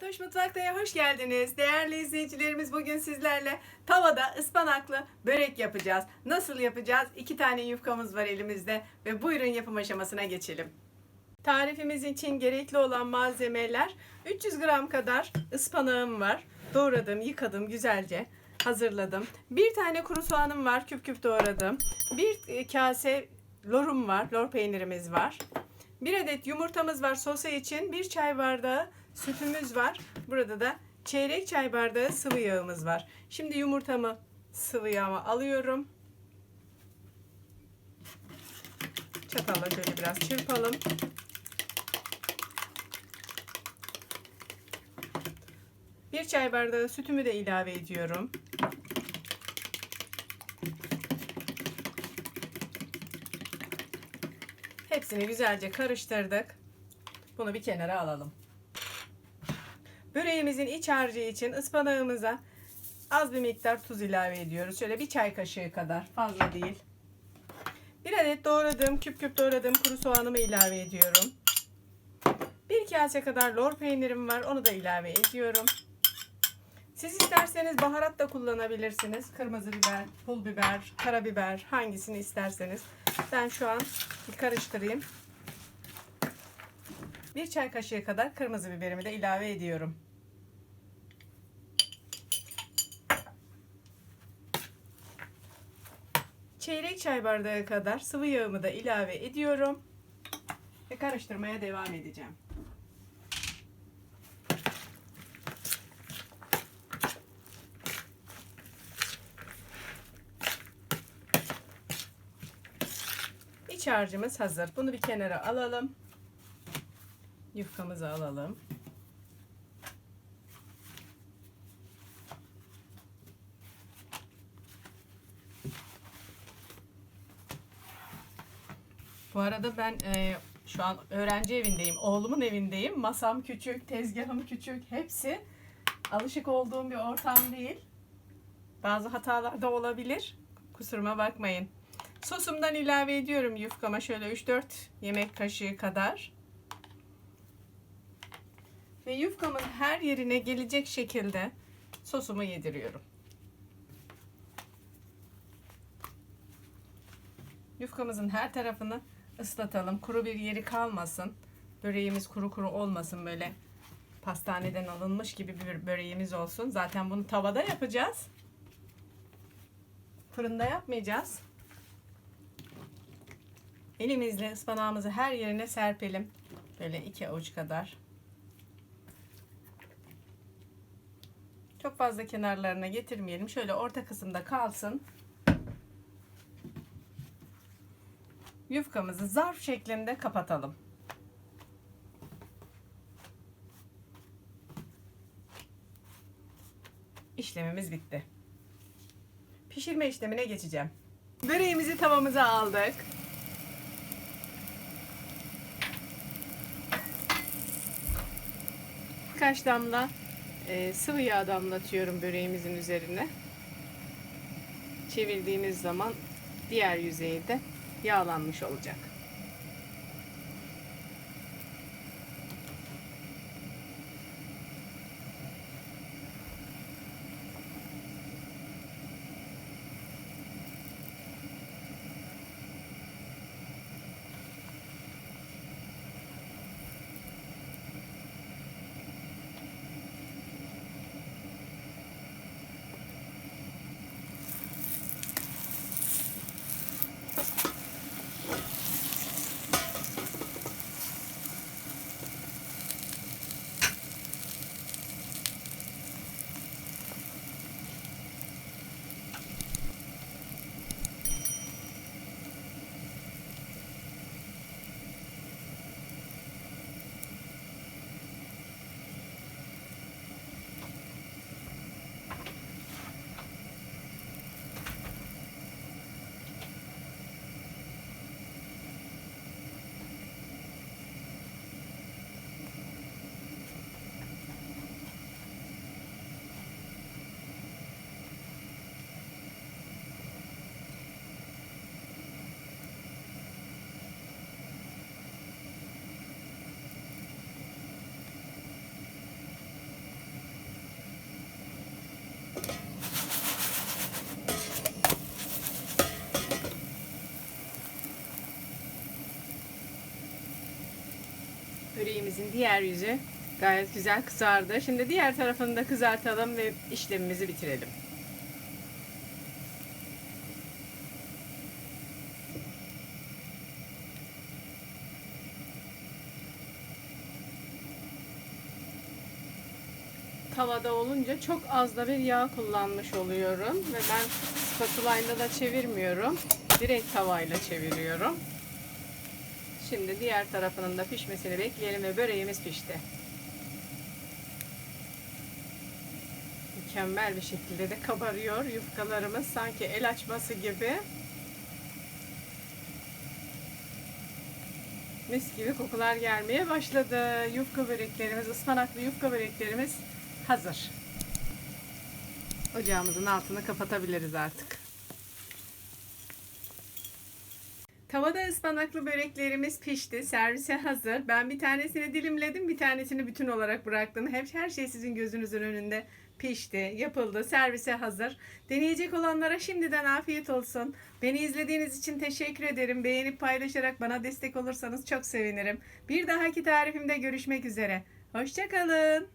Fatoş Mutfakta'ya hoş geldiniz. Değerli izleyicilerimiz bugün sizlerle tavada ıspanaklı börek yapacağız. Nasıl yapacağız? İki tane yufkamız var elimizde ve buyurun yapım aşamasına geçelim. Tarifimiz için gerekli olan malzemeler 300 gram kadar ıspanağım var. Doğradım, yıkadım güzelce. Hazırladım. Bir tane kuru soğanım var, küp küp doğradım. Bir e, kase lorum var, lor peynirimiz var. Bir adet yumurtamız var sosa için. Bir çay bardağı sütümüz var. Burada da çeyrek çay bardağı sıvı yağımız var. Şimdi yumurtamı sıvı yağıma alıyorum. Çatalla şöyle biraz çırpalım. Bir çay bardağı sütümü de ilave ediyorum. Hepsini güzelce karıştırdık. Bunu bir kenara alalım. Böreğimizin iç harcı için ıspanağımıza az bir miktar tuz ilave ediyoruz. Şöyle bir çay kaşığı kadar fazla değil. Bir adet doğradığım küp küp doğradığım kuru soğanımı ilave ediyorum. Bir kase kadar lor peynirim var. Onu da ilave ediyorum. Siz isterseniz baharat da kullanabilirsiniz. Kırmızı biber, pul biber, karabiber hangisini isterseniz. Ben şu an bir karıştırayım. Bir çay kaşığı kadar kırmızı biberimi de ilave ediyorum. Çeyrek çay bardağı kadar sıvı yağımı da ilave ediyorum. Ve karıştırmaya devam edeceğim. İç harcımız hazır. Bunu bir kenara alalım. Yufkamızı alalım. Bu arada ben e, şu an öğrenci evindeyim. Oğlumun evindeyim. Masam küçük, tezgahım küçük. Hepsi alışık olduğum bir ortam değil. Bazı hatalar da olabilir. Kusuruma bakmayın. Sosumdan ilave ediyorum yufkama şöyle 3-4 yemek kaşığı kadar. Ve yufkamın her yerine gelecek şekilde sosumu yediriyorum. Yufkamızın her tarafını ıslatalım. Kuru bir yeri kalmasın. Böreğimiz kuru kuru olmasın böyle pastaneden alınmış gibi bir böreğimiz olsun. Zaten bunu tavada yapacağız. Fırında yapmayacağız. Elimizle ıspanağımızı her yerine serpelim. Böyle iki avuç kadar. Çok fazla kenarlarına getirmeyelim. Şöyle orta kısımda kalsın. Yufkamızı zarf şeklinde kapatalım. İşlemimiz bitti. Pişirme işlemine geçeceğim. Böreğimizi tavamıza aldık. Birkaç damla e, sıvı yağ damlatıyorum böreğimizin üzerine. Çevirdiğimiz zaman diğer yüzeyi de yağlanmış olacak. Böreğimizin diğer yüzü gayet güzel kızardı. Şimdi diğer tarafını da kızartalım ve işlemimizi bitirelim. Tavada olunca çok az da bir yağ kullanmış oluyorum ve ben spatula ile da çevirmiyorum. Direkt tavayla çeviriyorum. Şimdi diğer tarafının da pişmesini bekleyelim ve böreğimiz pişti. Mükemmel bir şekilde de kabarıyor yufkalarımız sanki el açması gibi. Mis gibi kokular gelmeye başladı. Yufka böreklerimiz, ıspanaklı yufka böreklerimiz hazır. Ocağımızın altını kapatabiliriz artık. Tavada ıspanaklı böreklerimiz pişti. Servise hazır. Ben bir tanesini dilimledim, bir tanesini bütün olarak bıraktım. Hep her şey sizin gözünüzün önünde pişti, yapıldı, servise hazır. Deneyecek olanlara şimdiden afiyet olsun. Beni izlediğiniz için teşekkür ederim. Beğenip paylaşarak bana destek olursanız çok sevinirim. Bir dahaki tarifimde görüşmek üzere. Hoşçakalın.